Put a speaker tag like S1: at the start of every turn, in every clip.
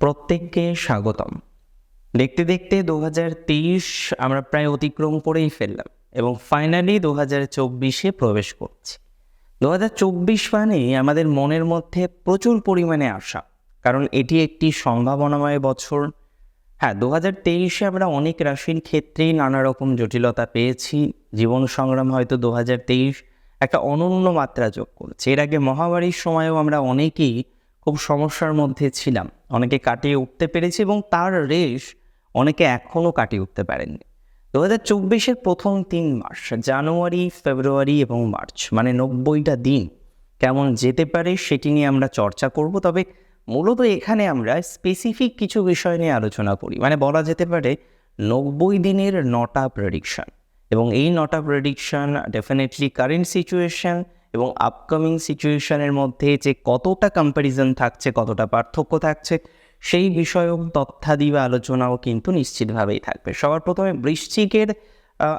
S1: প্রত্যেককে স্বাগতম। দেখতে দেখতে দু হাজার তেইশ আমরা প্রায় অতিক্রম করেই ফেললাম এবং ফাইনালি দু হাজার চব্বিশে প্রবেশ করছি। দু হাজার চব্বিশ মানে আমাদের মনের মধ্যে প্রচুর পরিমাণে আশা, কারণ এটি একটি সম্ভাবনাময় বছর। হ্যাঁ দু হাজার তেইশে আমরা অনেক রাশির ক্ষেত্রেই নানা রকম জটিলতা পেয়েছি। জীবন সংগ্রাম হয়তো দু হাজার তেইশ একটা অনন্য মাত্রা যোগ করেছে। এর আগে মহামারীর সময়ও আমরা অনেকেই খুব সমস্যার মধ্যে ছিলাম। অনেকে কাটিয়ে উঠতে পেরেছি এবং তার রেশ অনেকে এখনও কাটিয়ে উঠতে পারেননি। দু হাজার চব্বিশের প্রথম তিন মাস, জানুয়ারি, ফেব্রুয়ারি এবং মার্চ মানে নব্বইটা দিন, কেমন যেতে পারে সেটি নিয়ে আমরা চর্চা করব। তবে মূলত এখানে আমরা স্পেসিফিক কিছু বিষয় নিয়ে আলোচনা করি। মানে বলা যেতে পারে নব্বই দিনের নটা প্রেডিকশন এবং এই নটা প্রেডিকশন ডেফিনেটলি কারেন্ট সিচুয়েশন এবং আপকামিং সিচুয়েশনের মধ্যে যে কতটা কম্প্যারিজন থাকছে, কতটা পার্থক্য থাকছে, সেই বিষয়ক তথ্যাদি বা আলোচনাও কিন্তু নিশ্চিতভাবেই থাকবে। সবার প্রথমে বৃশ্চিকের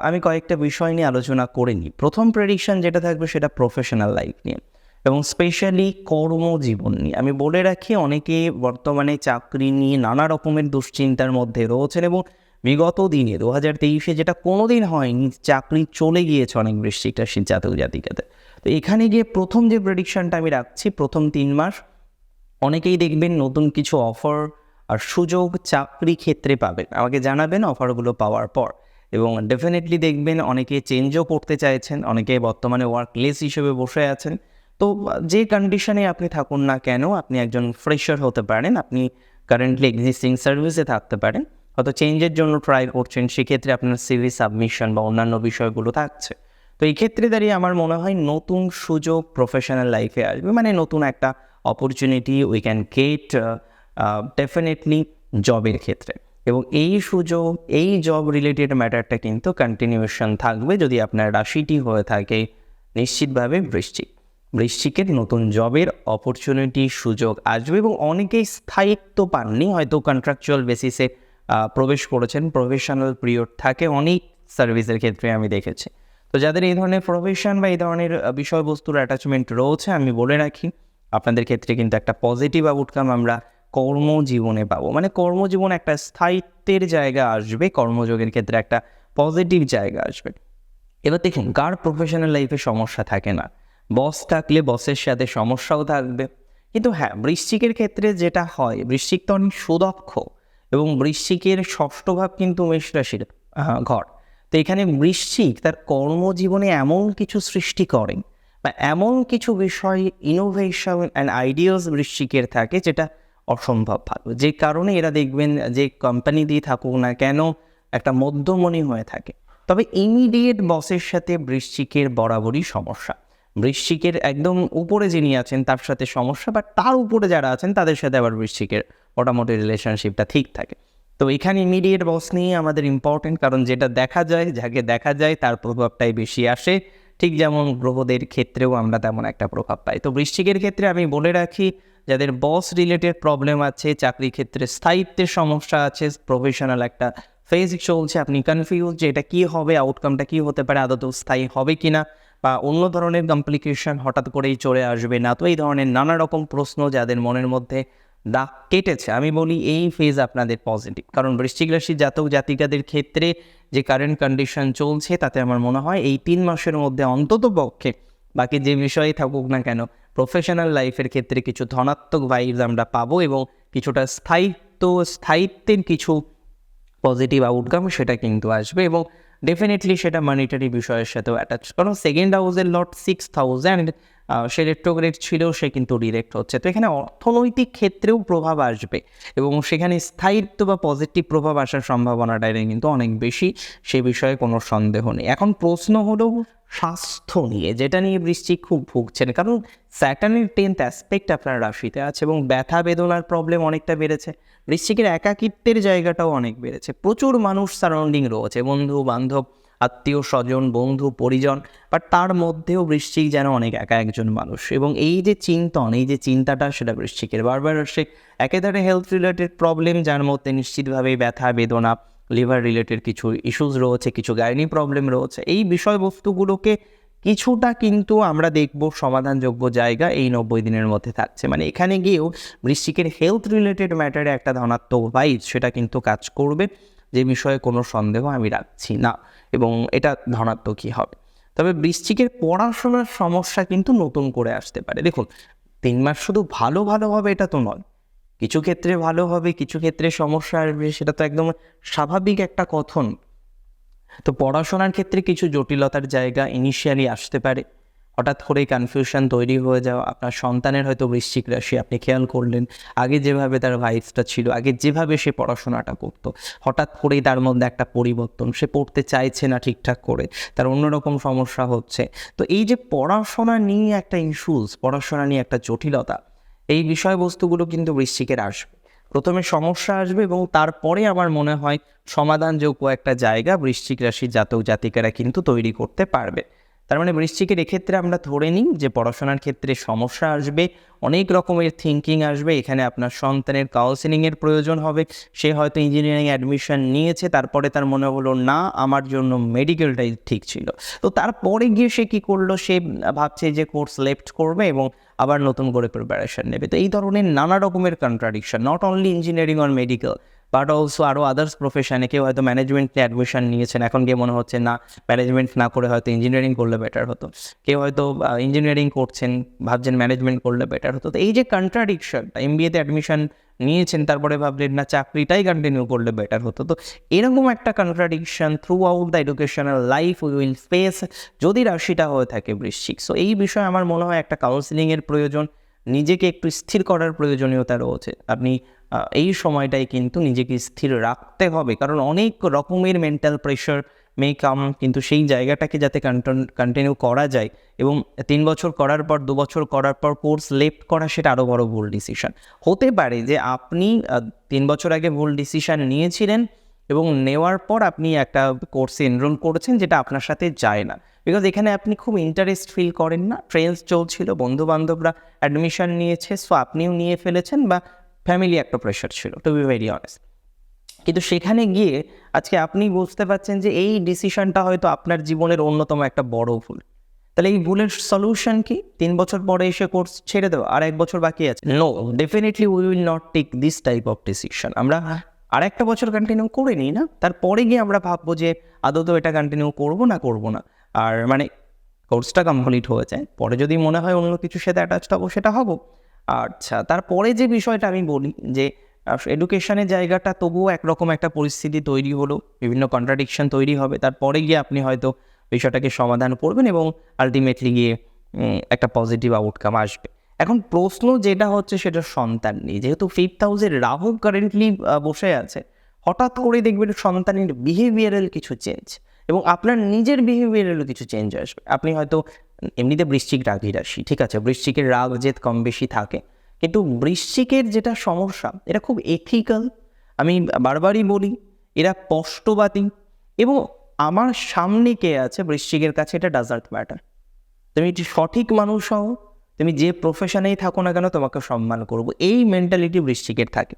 S1: আমি কয়েকটা বিষয় নিয়ে আলোচনা করে নিই। প্রথম প্রেডিকশন যেটা থাকবে সেটা প্রফেশনাল লাইফ নিয়ে এবং স্পেশালি কর্মজীবন নিয়ে। আমি বলে রাখি, অনেকে বর্তমানে চাকরি নিয়ে নানা রকমের দুশ্চিন্তার মধ্যে রয়েছেন এবং বিগত দিনে দু হাজার তেইশে যেটা কোনোদিন হয়নি, চাকরি চলে গিয়েছে অনেক বৃশ্চিক রাশির জাতক জাতিকাতে। তো এখানে গিয়ে প্রথম যে প্রেডিকশানটা আমি রাখছি, প্রথম তিন মাস, অনেকেই দেখবেন নতুন কিছু অফার আর সুযোগ চাকরি ক্ষেত্রে পাবেন। আমাকে জানাবেন অফারগুলো পাওয়ার পর। এবং ডেফিনেটলি দেখবেন অনেকে চেঞ্জও করতে চাইছেন, অনেকে বর্তমানে ওয়ার্কলেস হিসেবে বসে আছেন। তো যে কন্ডিশনে আপনি থাকুন না কেন, আপনি একজন ফ্রেশার হতে পারেন, আপনি কারেন্টলি এক্সিস্টিং সার্ভিসে থাকতে পারেন। হয়তো চেঞ্জের জন্য ট্রাই করছেন, সেক্ষেত্রে আপনার সিভি সাবমিশন বা অন্যান্য বিষয়গুলো থাকছে। তো এই ক্ষেত্রে দাঁড়িয়ে আমার মনে হয় নতুন সুযোগ প্রফেশনাল লাইফে আসবে। মানে নতুন একটা opportunity we can get definitely জবের ক্ষেত্রে। এবং এই সুযোগ, এই জব রিলেটেড ম্যাটারটা কিন্তু কন্টিনিউশন থাকবে যদি আপনার রাশিটি হয়ে থাকে নিশ্চিতভাবে বৃশ্চিক। বৃশ্চিকের নতুন জবের অপরচুনিটি সুযোগ আসবে এবং অনেকেই স্থায়িত্ব পাননি, হয়তো কন্ট্রাকচুয়াল বেসিসে প্রবেশ করেছেন প্রফেশনাল পিরিয়ড থাকে, অনেক সার্ভিসের ক্ষেত্রে আমি দেখেছি। তো যাদের এই ধরনের প্রফেশন বা এই ধরনের বিষয়বস্তুর অ্যাটাচমেন্ট রয়েছে, আমি বলে রাখি, আপনাদের ক্ষেত্রে কিন্তু একটা পজিটিভ আউটকাম আমরা কর্মজীবনে পাবো। মানে কর্মজীবন একটা স্থায়িত্বের জায়গা আসবে, কর্মযোগের ক্ষেত্রে একটা পজিটিভ জায়গা আসবে। এবার দেখুন, কার প্রফেশনাল লাইফে সমস্যা থাকে না? বস থাকলে বসের সাথে সমস্যাও থাকবে। কিন্তু হ্যাঁ বৃশ্চিকের ক্ষেত্রে যেটা হয়, বৃশ্চিক তো অনেক সুদক্ষ। এবং বৃশ্চিকের ষষ্ঠ ভাব কিন্তু মেষ রাশির ঘর। তো এখানে বৃশ্চিক তার কর্মজীবনে এমন কিছু সৃষ্টি করেন বা এমন কিছু বিষয় ইনোভেশন অ্যান্ড আইডিয়াস বৃশ্চিকের থাকে যেটা অসম্ভব ভালো। যে কারণে এরা দেখবেন যে কোম্পানি দিয়ে থাকুক না কেন একটা মধ্যমণি হয়ে থাকে। তবে ইমিডিয়েট বসের সাথে বৃশ্চিকের বরাবরই সমস্যা। বৃশ্চিকের একদম উপরে যিনি আছেন তার সাথে সমস্যা বা তার উপরে যারা আছেন তাদের সাথে আবার বৃশ্চিকের মোটামুটি রিলেশনশিপটা ঠিক থাকে। তো এখানে ইমিডিয়েট বস নিয়ে আমাদের ইম্পর্টেন্ট কারণ যেটা দেখা যায়, যাকে দেখা যায়, তার প্রভাবটাই বেশি আসে। ঠিক যেমন গ্রহদের ক্ষেত্রেও আমরা তেমন একটা প্রভাব পাই। তো বৃশ্চিকের ক্ষেত্রে আমি বলে রাখি, যাদের বস রিলেটেড প্রবলেম আছে চাকরি ক্ষেত্রে স্থায়িত্বের সমস্যা আছে প্রফেশনাল একটা ফেজ চলছে, আপনি কনফিউজ যে এটা কী হবে আউটকামটা কী হতে পারে, আদৌ স্থায়ী হবে কি না বা অন্য ধরনের কমপ্লিকেশন হঠাৎ করেই চলে আসবে না। তো এই ধরনের নানা রকম প্রশ্ন যাদের মনের মধ্যে দাগ কেটেছে। আমি বলি এই ফেজ আপনাদের পজিটিভ কারণ বৃশ্চিক রাশি জাতক জাতিকাদের ক্ষেত্রে যে কারেন্ট কন্ডিশন চলছে, তাতে আমার মনে হয় এই তিন মাসের মধ্যে অন্তত পক্ষে বাকি যে বিষয়ে থাকুক না কেন প্রফেশনাল লাইফের ক্ষেত্রে কিছু ধনাত্মক ভাইবস আমরা পাবো এবং কিছুটা স্থায়িত্ব, স্থায়িত্বের কিছু পজিটিভ আউটকাম সেটা কিন্তু আসবে এবং ডেফিনেটলি সেটা মানিটারি বিষয়ের সাথেও অ্যাটাচ কারণ সেকেন্ড হাউসের লট সিক্স থাউজেন্ড সে রেট্রোগ্রেড ছিল সে কিন্তু ডিরেক্ট হচ্ছে। তো এখানে অর্থনৈতিক ক্ষেত্রেও প্রভাব আসবে এবং সেখানে স্থায়িত্ব বা পজিটিভ প্রভাব আসার সম্ভাবনাটা কিন্তু অনেক বেশি, সে বিষয়ে কোনো সন্দেহ নেই। এখন প্রশ্ন হলো স্বাস্থ্য নিয়ে, যেটা নিয়ে বৃশ্চিক খুব ভুগছেন। কারণ স্যাটার্নের টেন্থ অ্যাসপেক্ট আপনার রাশিতে আছে এবং ব্যথা, বেদনার প্রবলেম অনেকটা বেড়েছে। বৃশ্চিকের একাকিত্বের জায়গাটাও অনেক বেড়েছে। প্রচুর মানুষ সারাউন্ডিং রয়েছে বন্ধু বান্ধব আত্মীয় স্বজন, বন্ধু, পরিজন বাট তার মধ্যেও বৃশ্চিক যেন অনেক একা একজন মানুষ। এবং এই যে চিন্তন, এই যে চিন্তাটা সেটা বৃশ্চিকের। বারবার আসে একেধারে হেলথ রিলেটেড প্রবলেম যার মধ্যে নিশ্চিতভাবে ব্যথা, বেদনা লিভার রিলেটেড কিছু ইস্যুস রয়েছে, কিছু গাইনি প্রবলেম রয়েছে। এই বিষয়বস্তুগুলোকে কিছুটা কিন্তু আমরা দেখব সমাধানযোগ্য জায়গা এই নব্বই দিনের মধ্যে থাকছে। মানে এখানে গিয়েও বৃশ্চিকের হেলথ রিলেটেড ম্যাটারে একটা ধনাত্মক ভাইব সেটা কিন্তু কাজ করবে। যে বিষয়ে কোনো সন্দেহ আমি রাখছি না এবং এটা ধনাত্মকই হবে। তবে বৃশ্চিকের পড়াশোনার সমস্যা কিন্তু নতুন করে আসতে পারে। দেখুন, তিন মাস শুধু ভালো ভালো হবে এটা তো নয়। কিছু ক্ষেত্রে ভালো হবে, কিছু ক্ষেত্রে সমস্যা আসবে, সেটা তো একদম স্বাভাবিক একটা কথন। তো পড়াশোনার ক্ষেত্রে কিছু জটিলতার জায়গা ইনিশিয়ালি আসতে পারে। হঠাৎ করে কনফিউশন তৈরি হয়ে যাওয়া আপনার সন্তানের হয়তো বৃশ্চিক রাশি, আপনি খেয়াল করলেন, আগে যেভাবে তার ভাইবসটা ছিল, আগে যেভাবে সে পড়াশোনাটা করতো, হঠাৎ করেই তার মধ্যে একটা পরিবর্তন, সে পড়তে চাইছে না ঠিকঠাক করে, তার অন্যরকম সমস্যা হচ্ছে। তো এই যে পড়াশোনা নিয়ে একটা ইস্যুস পড়াশোনা নিয়ে একটা জটিলতা, এই বিষয়বস্তুগুলো কিন্তু বৃশ্চিকের আসবে। প্রথমে সমস্যা আসবে এবং তারপরে আমার মনে হয় সমাধানযোগ্য একটা জায়গা বৃশ্চিক রাশির জাতক জাতিকারা কিন্তু তৈরি করতে পারবে। তার মানে বৃশ্চিকের এক্ষেত্রে আমরা ধরে নিই যে পড়াশোনার ক্ষেত্রে সমস্যা আসবে, অনেক রকমের থিঙ্কিং আসবে, এখানে আপনার সন্তানের কাউন্সেলিংয়ের প্রয়োজন হবে, সে হয়তো ইঞ্জিনিয়ারিং অ্যাডমিশন নিয়েছে, তারপরে তার মনে হলো না, আমার জন্য মেডিকেলটাই ঠিক ছিল। তো তারপরে গিয়ে সে কী করল? সে ভাবছে যে কোর্স লেফট করবে এবং আবার নতুন করে প্রিপারেশন নেবে। তো এই ধরনের নানা রকমের contradiction not only engineering or medical but also আরও আদার্স প্রফেশনে কেউ হয়তো ম্যানেজমেন্ট নিয়ে অ্যাডমিশন নিয়েছেন। এখন গিয়ে মনে হচ্ছে না ম্যানেজমেন্ট না করে হয়তো ইঞ্জিনিয়ারিং করলে বেটার হতো। কেউ হয়তো ইঞ্জিনিয়ারিং করছেন, ভাবছেন ম্যানেজমেন্ট করলে বেটার হতো। তো এই যে কন্ট্রাডিকশন এম বিএতে অ্যাডমিশন নিয়েছেন, তারপরে ভাবলেন না, চাকরিটাই কন্টিনিউ করলে বেটার হতো। তো এরকম একটা contradiction throughout the educational life we will face যদি রাশিটা হয়ে থাকে বৃশ্চিক। সো এই বিষয়ে আমার মনে হয় একটা কাউন্সিলিংয়ের প্রয়োজন। নিজেকে একটু স্থির করার প্রয়োজনীয়তা রয়েছে। আপনি এই সময়টাই কিন্তু নিজেকে স্থির রাখতে হবে। কারণ অনেক রকমের মেন্টাল প্রেশার মে কাম কিন্তু সেই জায়গাটাকে যাতে কন্টিনিউ করা যায় এবং তিন বছর করার পর, দু বছর করার পর কোর্স লেফট করা, সেটা আরও বড় ভুল ডিসিশন হতে পারে যে আপনি তিন বছর আগে ভুল ডিসিশন নিয়েছিলেন এবং নেওয়ার পর আপনি একটা কোর্সে এনরোল করেছেন যেটা আপনার সাথে যায় না। বিকজ এখানে আপনি খুব ইন্টারেস্ট ফিল করেন না। ট্রেন্স চলছিল বন্ধু বান্ধবরা অ্যাডমিশন নিয়েছে সো আপনিও নিয়ে ফেলেছেন বা ফ্যামিলি একটা প্রেশার ছিল টু বি ভেরি অনেস্ট কিন্তু সেখানে গিয়ে আজকে আপনি বুঝতে পারছেন যে এই ডিসিশনটা হয়তো আপনার জীবনের অন্যতম একটা বড় ভুল। তাহলে এই ভুলের সলিউশন কি? তিন বছর পরে এসে কোর্স ছেড়ে দেওয়া, আর এক বছর বাকি আছে? No definitely we will not take this type of decision আমরা আর একটা বছর কন্টিনিউ করে নিই না, তারপরে গিয়ে আমরা ভাববো যে আদৌ এটা কন্টিনিউ করব না করব না। আর মানে কোর্সটা কমপ্লিট হয়ে যায়। পরে যদি মনে হয় অন্য কিছুর সাথে অ্যাটাচড হব, সেটা হব। আচ্ছা তারপরে যে বিষয়টা আমি বলি যে এডুকেশনের জায়গাটা তবুও একরকম একটা পরিস্থিতি তৈরি হলো, বিভিন্ন কন্ট্রাডিকশন তৈরি হবে, তারপরে গিয়ে আপনি হয়তো বিষয়টাকে সমাধান করবেন এবং আলটিমেটলি গিয়ে একটা পজিটিভ আউটকাম আসবে। এখন প্রশ্ন যেটা হচ্ছে সেটা সন্তান নিয়ে। যেহেতু ফিফথ হাউসের রাহু কারেন্টলি বসে আছে, হঠাৎ করে দেখবেন সন্তানের বিহেভিয়ারাল কিছু চেঞ্জ এবং আপনার নিজের বিহেভিয়ারেরও কিছু চেঞ্জ আসবে। আপনি হয়তো এমনিতে বৃশ্চিক রাগী রাশি, ঠিক আছে? বৃশ্চিকের রাগ জেদ কম বেশি থাকে। কিন্তু বৃশ্চিকের যেটা সমস্যা এটা খুব এথিক্যাল আমি বারবারই বলি, এরা স্পষ্টবাদী এবং আমার সামনে কে আছে? বৃশ্চিকের কাছে এটা ডাজার্ট ম্যাটার তুমি সঠিক মানুষ হও তুমি যে প্রফেশনেই থাকো না কেন তোমাকে সম্মান করব। এই মেন্টালিটি বৃশ্চিকের থাকে।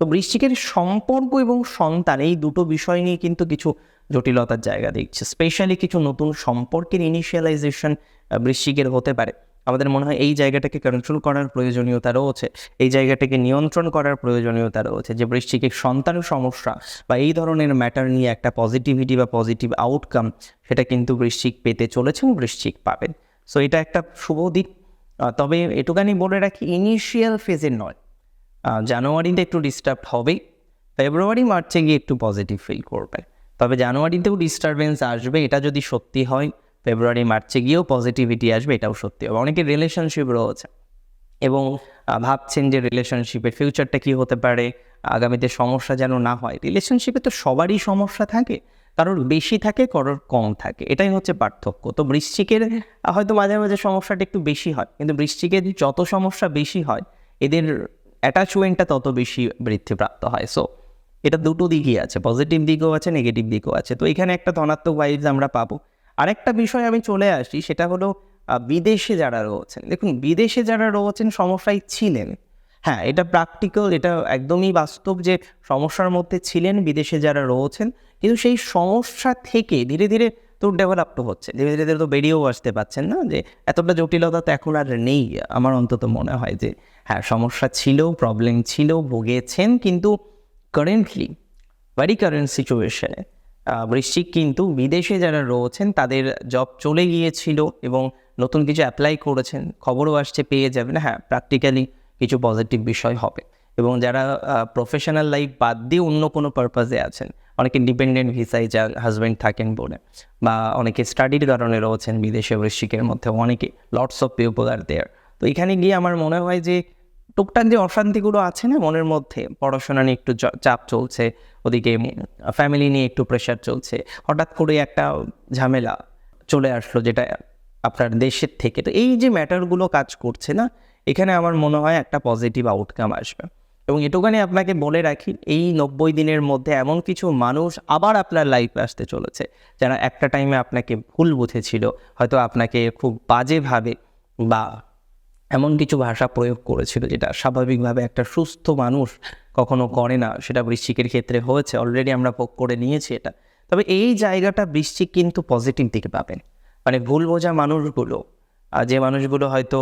S1: তো বৃশ্চিকের সম্পর্ক এবং সন্তান এই দুটো বিষয় নিয়ে কিন্তু কিছু জটিলতার জায়গা দেখছে। স্পেশালি কিছু নতুন সম্পর্কের ইনিশিয়ালাইজেশন বৃশ্চিকের হতে পারে। আমাদের মনে হয় এই জায়গাটাকে কন্ট্রোল করার প্রয়োজনীয়তা রয়েছে। এই জায়গাটাকে নিয়ন্ত্রণ করার প্রয়োজনীয়তা রয়েছে যে বৃশ্চিকের সন্তানের সমস্যা বা এই ধরনের ম্যাটার নিয়ে একটা পজিটিভিটি বা পজিটিভ আউটকাম সেটা কিন্তু বৃশ্চিক পেতে চলেছে বৃশ্চিক পাবেন সো এটা একটা শুভ দিক। তবে এটুকানি বলে রাখি ইনিশিয়াল ফেজে নয়। জানুয়ারিতে একটু ডিস্টার্ব হবেই, ফেব্রুয়ারি, মার্চে গিয়ে একটু পজিটিভ ফিল করবে। তবে জানুয়ারিতেও ডিস্টারবেন্স আসবে, এটা যদি সত্যি হয়, ফেব্রুয়ারি, মার্চে গিয়েও পজিটিভিটি আসবে, এটাও সত্যি হবে। অনেকের রিলেশনশিপ রয়েছে এবং ভাবছেন যে রিলেশনশিপের ফিউচারটা কি হতে পারে, আগামীতে সমস্যা যেন না হয়। রিলেশনশিপে তো সবারই সমস্যা থাকে। কারোর বেশি থাকে কারোর কম থাকে। এটাই হচ্ছে পার্থক্য। তো বৃশ্চিকের হয়তো মাঝে মাঝে সমস্যাটা একটু বেশি হয় কিন্তু বৃশ্চিকের যত সমস্যা বেশি হয় এদের অ্যাটাচমেন্টটা তত বেশি বৃদ্ধিপ্রাপ্ত হয়। সো এটা দুটো দিকই আছে পজিটিভ দিকও আছে নেগেটিভ দিকও আছে। তো এখানে একটা ধনাত্মক ভাইবস আমরা পাবো। আরেকটা বিষয় আমি চলে আসি সেটা হলো বিদেশে যারা রয়েছেন। দেখুন বিদেশে যারা রয়েছেন সমস্যায় ছিলেন। হ্যাঁ এটা প্র্যাকটিক্যাল এটা একদমই বাস্তব যে সমস্যার মধ্যে ছিলেন বিদেশে যারা রয়েছেন কিন্তু সেই সমস্যা থেকে ধীরে ধীরে তো ডেভেলপ তো হচ্ছে। ধীরে ধীরে তো বেরিয়েও আসতে পারছেন না যে এতটা জটিলতা তো এখন আর নেই। আমার অন্তত মনে হয় যে হ্যাঁ সমস্যা ছিল প্রবলেম ছিল, ভুগেছেন কিন্তু কারেন্টলি ভেরি কারেন্ট সিচুয়েশনে বৃশ্চিক কিন্তু বিদেশে যারা রয়েছেন তাদের জব চলে গিয়েছিল এবং নতুন কিছু অ্যাপ্লাই করেছেন, খবরও আসছে, পেয়ে যাবেন। হ্যাঁ প্র্যাকটিক্যালি কিছু পজিটিভ বিষয় হবে। এবং যারা প্রফেশনাল লাইফ বাদ দিয়ে অন্য কোনো পারপাজে আছেন অনেকে ডিপেন্ডেন্ট ভিসায় যান হাজব্যান্ড থাকেন বলে বা অনেকে স্টাডির কারণে রয়েছেন বিদেশে বৃশ্চিকের মধ্যে, অনেকে lots of people are there তো এখানে গিয়ে আমার মনে হয় যে টুকটাক যে অশান্তিগুলো আছে না মনের মধ্যে, পড়াশোনা নিয়ে একটু চাপ চলছে, ওদিকে ফ্যামিলি নিয়ে একটু প্রেশার চলছে, হঠাৎ করে একটা ঝামেলা চলে আসলো যেটা আপনার দেশের থেকে। তো এই যে ম্যাটারগুলো কাজ করছে না, এখানে আমার মনে হয় একটা পজিটিভ আউটকাম আসবে। এবং এটুখানি আপনাকে বলে রাখি, এই নব্বই দিনের মধ্যে এমন কিছু মানুষ আবার আপনার লাইফে আসতে চলেছে, যারা একটা টাইমে আপনাকে ভুল বুঝেছিল, হয়তো আপনাকে খুব বাজেভাবে বা এমন কিছু ভাষা প্রয়োগ করেছিল যেটা স্বাভাবিকভাবে একটা সুস্থ মানুষ কখনো করে না, সেটা বৃশ্চিকের ক্ষেত্রে হয়েছে অলরেডি আমরা ভোগ করে নিয়েছি এটা। তবে এই জায়গাটা বৃশ্চিক কিন্তু পজিটিভ দিকে পাবেন। মানে ভুল বোঝা মানুষগুলো যে মানুষগুলো হয়তো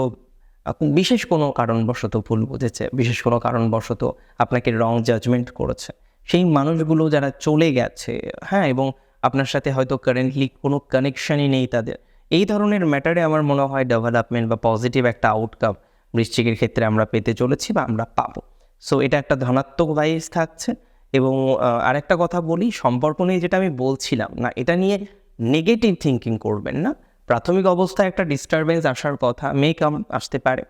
S1: বিশেষ কোনো কারণবশত ভুল বুঝেছে, বিশেষ কোনো কারণবশত আপনাকে রং জাজমেন্ট করেছে। সেই মানুষগুলো যারা চলে গেছে হ্যাঁ এবং আপনার সাথে হয়তো কারেন্টলি কোনো কানেকশনই নেই তাদের। এই ধরনের ম্যাটারে আমার মনে হয় ডেভেলপমেন্ট বা পজিটিভ একটা আউটকাম বৃশ্চিকের ক্ষেত্রে আমরা পেতে চলেছি বা আমরা পাবো। সো এটা একটা ধনাত্মক ভাইস থাকছে এবং আরেকটা কথা বলি, সম্পর্ক নিয়ে যেটা আমি বলছিলাম, না, এটা নিয়ে নেগেটিভ থিঙ্কিং করবেন না। প্রাথমিক অবস্থায় একটা ডিস্টারবেন্স আসার কথা মে কাম আসতে পারে।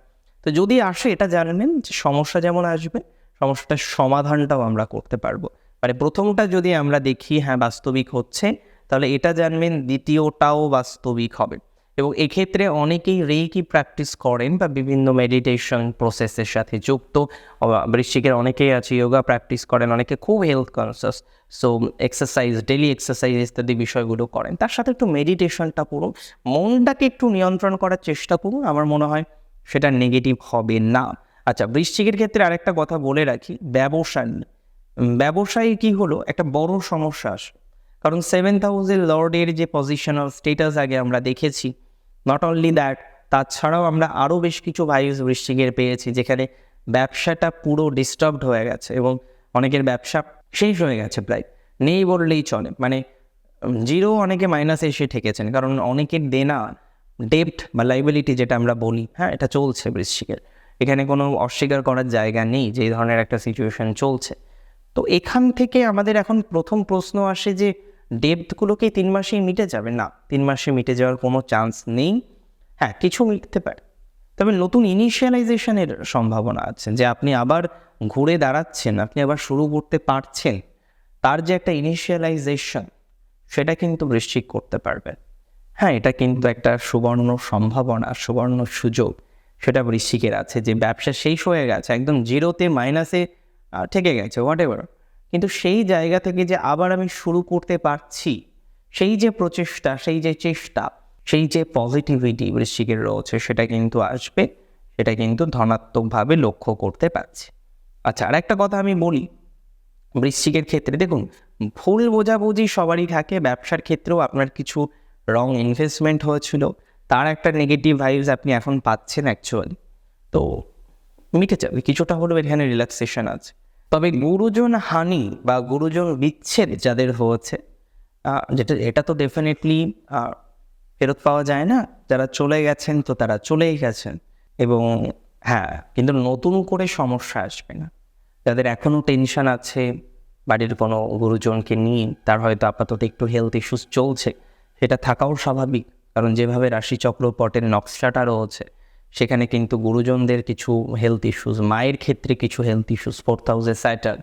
S1: তো যদি আসে, এটা জানবেন যে সমস্যা যেমন আসবে, সমস্যাটার সমাধানটাও আমরা করতে পারব। মানে প্রথমটা যদি আমরা দেখি হ্যাঁ বাস্তবিক হচ্ছে, তাহলে এটা জানবেন দ্বিতীয়টাও বাস্তবিক হবে। এবং এক্ষেত্রে অনেকেই রেকি প্র্যাকটিস করেন বা বিভিন্ন মেডিটেশন প্রসেসের সাথে যুক্ত। বৃশ্চিকের অনেকেই আছে যোগা প্র্যাকটিস করেন, অনেকে খুব health conscious so exercise daily exercise ইত্যাদি বিষয়গুলো করেন। তার সাথে একটু মেডিটেশনটা করুন মনটাকে একটু নিয়ন্ত্রণ করার চেষ্টা করুন, আমার মনে হয় সেটা নেগেটিভ হবে না। আচ্ছা বৃশ্চিকের ক্ষেত্রে আরেকটা কথা বলে রাখি ব্যবসা ব্যবসায় কি হলো? একটা বড় সমস্যা আসে। কারণ সেভেন্থ হাউসের লর্ডের যে পজিশনাল স্টেটাস আগে আমরা দেখেছি নট অনলি দ্যাট তাছাড়াও আমরা আরও বেশ কিছু ভাইস বৃষ্টিকের পেয়েছি, যেখানে ব্যবসাটা পুরো ডিস্টার্বড হয়ে গেছে এবং অনেকের ব্যবসা শেষ হয়ে গেছে প্রায়। নেই বললেই চলে। মানে জিরো অনেকে মাইনাসে এসে ঠেকেছেন, কারণ অনেকের দেনা ডেপ্ট বা লাইবিলিটি যেটা আমরা বলি হ্যাঁ এটা চলছে বৃশ্চিকের এখানে কোনো অস্বীকার করার জায়গা নেই যে ধরনের একটা সিচুয়েশন চলছে। তো এখান থেকে আমাদের এখন প্রথম প্রশ্ন আসে যে ডেপথগুলোকে তিন মাসেই মিটে যাবে। না, তিন মাসে মিটে যাওয়ার কোনো চান্স নেই। হ্যাঁ কিছু মিটতে পারে। তবে নতুন ইনিশিয়ালাইজেশনের সম্ভাবনা আছে যে আপনি আবার ঘুরে দাঁড়াচ্ছেন, আপনি আবার শুরু করতে পারছেন। তার যে একটা ইনিশিয়ালাইজেশন, সেটা কিন্তু বৃশ্চিক করতে পারবেন। হ্যাঁ এটা কিন্তু একটা সুবর্ণ সম্ভাবনা, সুবর্ণ সুযোগ। সেটা বৃশ্চিকের আছে যে ব্যবসা শেষ হয়ে গেছে, একদম জিরোতে, মাইনাসে ঠেকে গেছে হোয়াট এভার কিন্তু সেই জায়গা থেকে যে আবার আমি শুরু করতে পারছি, সেই যে প্রচেষ্টা, সেই যে চেষ্টা, সেই যে পজিটিভিটি বৃশ্চিকের রয়েছে, সেটা কিন্তু আসবে, সেটা কিন্তু ধনাত্মকভাবে লক্ষ্য করতে পারছি। আচ্ছা আর একটা কথা আমি বলি। বৃশ্চিকের ক্ষেত্রে দেখুন, ভুল বোঝাবুঝি সবারই থাকে, ব্যবসার ক্ষেত্রেও আপনার কিছু রং ইনভেস্টমেন্ট হয়েছিল, তার একটা নেগেটিভ ভাইবস আপনি এখন পাচ্ছেন অ্যাকচুয়ালি তো মিটে যাবে, কিছুটা হলেও এখানে রিল্যাক্সেশন আছে। তবে গুরুজন হানি বা গুরুজন বিচ্ছেদ যাদের হয়েছে যেটা, এটা তো ডেফিনেটলি ফেরত পাওয়া যায় না। যারা চলে গেছেন তো তারা চলেই গেছেন। এবং হ্যাঁ কিন্তু নতুন করে সমস্যা আসবে না। যাদের এখনও টেনশন আছে, বাড়ির কোনো গুরুজনকে নিয়ে, তার হয়তো আপাতত একটু হেলথ ইস্যুস চলছে। সেটা থাকাও স্বাভাবিক। কারণ যেভাবে রাশিচক্র পটের নকশাটা রয়েছে সেখানে কিন্তু গুরুজনদের কিছু হেলথ ইস্যুস মায়ের ক্ষেত্রে কিছু হেলথ ইস্যুস ফোর্থ হাউসে স্যাটার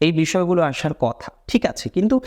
S1: এই বিষয়গুলো আসার কথা, ঠিক আছে, কিন্তু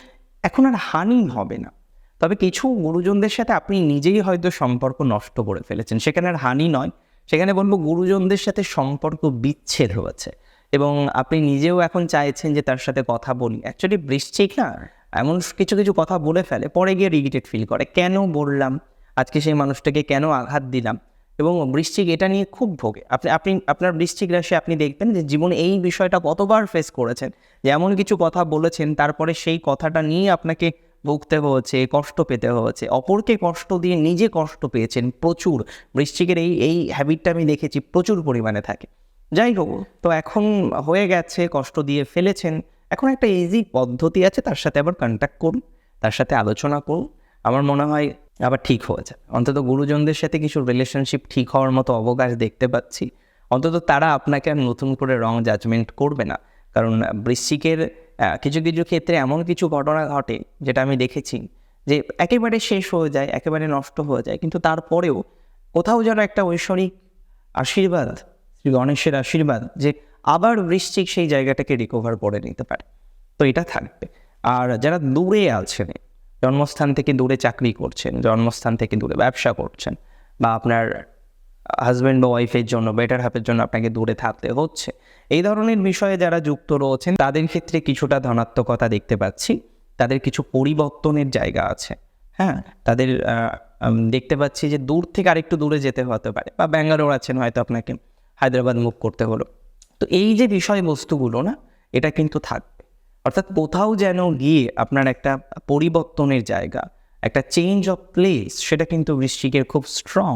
S1: এখন আর হানি হবে না। তবে কিছু গুরুজনদের সাথে আপনি নিজেই হয়তো সম্পর্ক নষ্ট করে ফেলেছেন, সেখানে আর হানি নয়। সেখানে বলব গুরুজনদের সাথে সম্পর্ক বিচ্ছেদ হয়েছে এবং আপনি নিজেও এখন চাইছেন যে তার সাথে কথা বলি। অ্যাকচুয়ালি বৃশ্চিক না, এমন কিছু কিছু কথা বলে ফেলে, পরে গিয়ে রিগ্রেট ফিল করে। কেন বললাম? আজকে সেই মানুষটাকে কেন আঘাত দিলাম? এবং বৃশ্চিক এটা নিয়ে খুব ভোগে। আপনি আপনি, আপনার বৃশ্চিক রাশি আপনি দেখবেন যে জীবনে এই বিষয়টা কতবার ফেস করেছেন। যে এমন কিছু কথা বলেছেন, তারপরে সেই কথাটা নিয়ে আপনাকে ভুগতে হয়েছে কষ্ট পেতে হয়েছে অপরকে কষ্ট দিয়ে নিজে কষ্ট পেয়েছেন প্রচুর। বৃশ্চিকের এই এই হ্যাবিটটা আমি দেখেছি প্রচুর পরিমাণে থাকে। যাই হোক, তো এখন হয়ে গেছে, কষ্ট দিয়ে ফেলেছেন। এখন একটা ইজি পদ্ধতি আছে, তার সাথে আবার কন্ট্যাক্ট করুন, তার সাথে আলোচনা করুন। আমার মনে হয় আবার ঠিক হয়ে যাবে অন্তত গুরুজনদের সাথে কিছু রিলেশনশিপ ঠিক হওয়ার মতো অবকাশ দেখতে পাচ্ছি। অন্তত তারা আপনাকে আর নতুন করে রং জাজমেন্ট করবে না। কারণ বৃশ্চিকের কিছু কিছু ক্ষেত্রে এমন কিছু ঘটনা ঘটে, যেটা আমি দেখেছি যে একেবারে শেষ হয়ে যায়, একেবারে নষ্ট হয়ে যায়। কিন্তু তারপরেও কোথাও যেন একটা ঐশ্বরিক আশীর্বাদ, শ্রী গণেশের আশীর্বাদ যে আবার বৃশ্চিক সেই জায়গাটাকে রিকভার করে নিতে পারে। তো এটা থাকবে। আর যারা দূরে আছেন জন্মস্থান থেকে দূরে চাকরি করছেন, জন্মস্থান থেকে দূরে ব্যবসা করছেন বা আপনার হাজব্যান্ড বা ওয়াইফের জন্য বেটার হাফের জন্য আপনাকে দূরে থাকতে হচ্ছে। এই ধরনের বিষয়ে যারা যুক্ত রয়েছেন, তাদের ক্ষেত্রে কিছুটা ধনাত্মকতা দেখতে পাচ্ছি। তাদের কিছু পরিবর্তনের জায়গা আছে। হ্যাঁ তাদের দেখতে পাচ্ছি যে দূর থেকে আরেকটু দূরে যেতে হতে পারে বা ব্যাঙ্গালোর আছেন হয়তো আপনাকে, হায়দ্রাবাদ মুভ করতে হলো। তো এই যে বিষয়বস্তুগুলো না, এটা কিন্তু থাকবে অর্থাৎ কোথাও যেন গিয়ে আপনার একটা পরিবর্তনের জায়গা, একটা চেঞ্জ অফ প্লেস সেটা কিন্তু বৃশ্চিকের খুব strong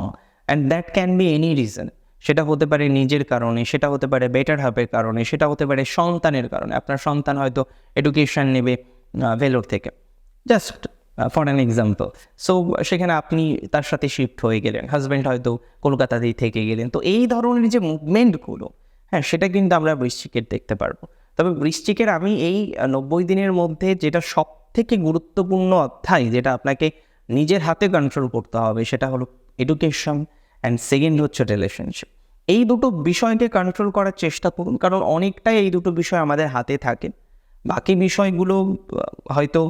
S1: and that can be any reason সেটা হতে পারে নিজের কারণে, সেটা হতে পারে বেটার হাবের কারণে, সেটা হতে পারে সন্তানের কারণে। আপনার সন্তান হয়তো এডুকেশন নেবে ভেলোর থেকে। Just for an example so সেখানে আপনি তার সাথে শিফট হয়ে গেলেন হাজব্যান্ড হয়তো কলকাতাতেই থেকে গেলেন। তো এই ধরনের যে মুভমেন্টগুলো হ্যাঁ সেটা কিন্তু আমরা বৃশ্চিকের দেখতে পারব। তবে বৃশ্চিকের আমি এই নব্বই দিনের মধ্যে যেটা সব থেকে গুরুত্বপূর্ণ অধ্যায় যেটা আপনাকে নিজের হাতে কন্ট্রোল করতে হবে সেটা হলো এডুকেশন অ্যান্ড সেকেন্ড হচ্ছে রিলেশনশিপ এই দুটো বিষয়কে কন্ট্রোল করার চেষ্টা করুন, কারণ অনেকটাই এই দুটো বিষয় আমাদের হাতে থাকে। বাকি বিষয়গুলো হয়তো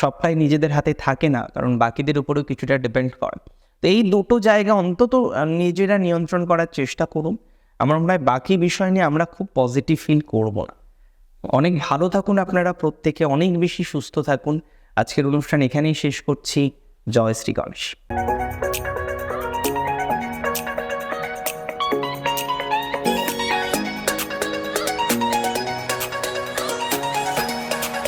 S1: সবটাই নিজেদের হাতে থাকে না, কারণ বাকিদের উপরেও কিছুটা ডিপেন্ড করে। তো এই দুটো জায়গা অন্তত নিজেরা নিয়ন্ত্রণ করার চেষ্টা করুন। আমার মনে হয় বাকি বিষয় নিয়ে আমরা খুব পজিটিভ ফিল করব না। অনেক ভালো থাকুন আপনারা প্রত্যেকে, অনেক বেশি সুস্থ থাকুন। আজকের অনুষ্ঠান এখানেই শেষ করছি। জয় শ্রী গণেশ।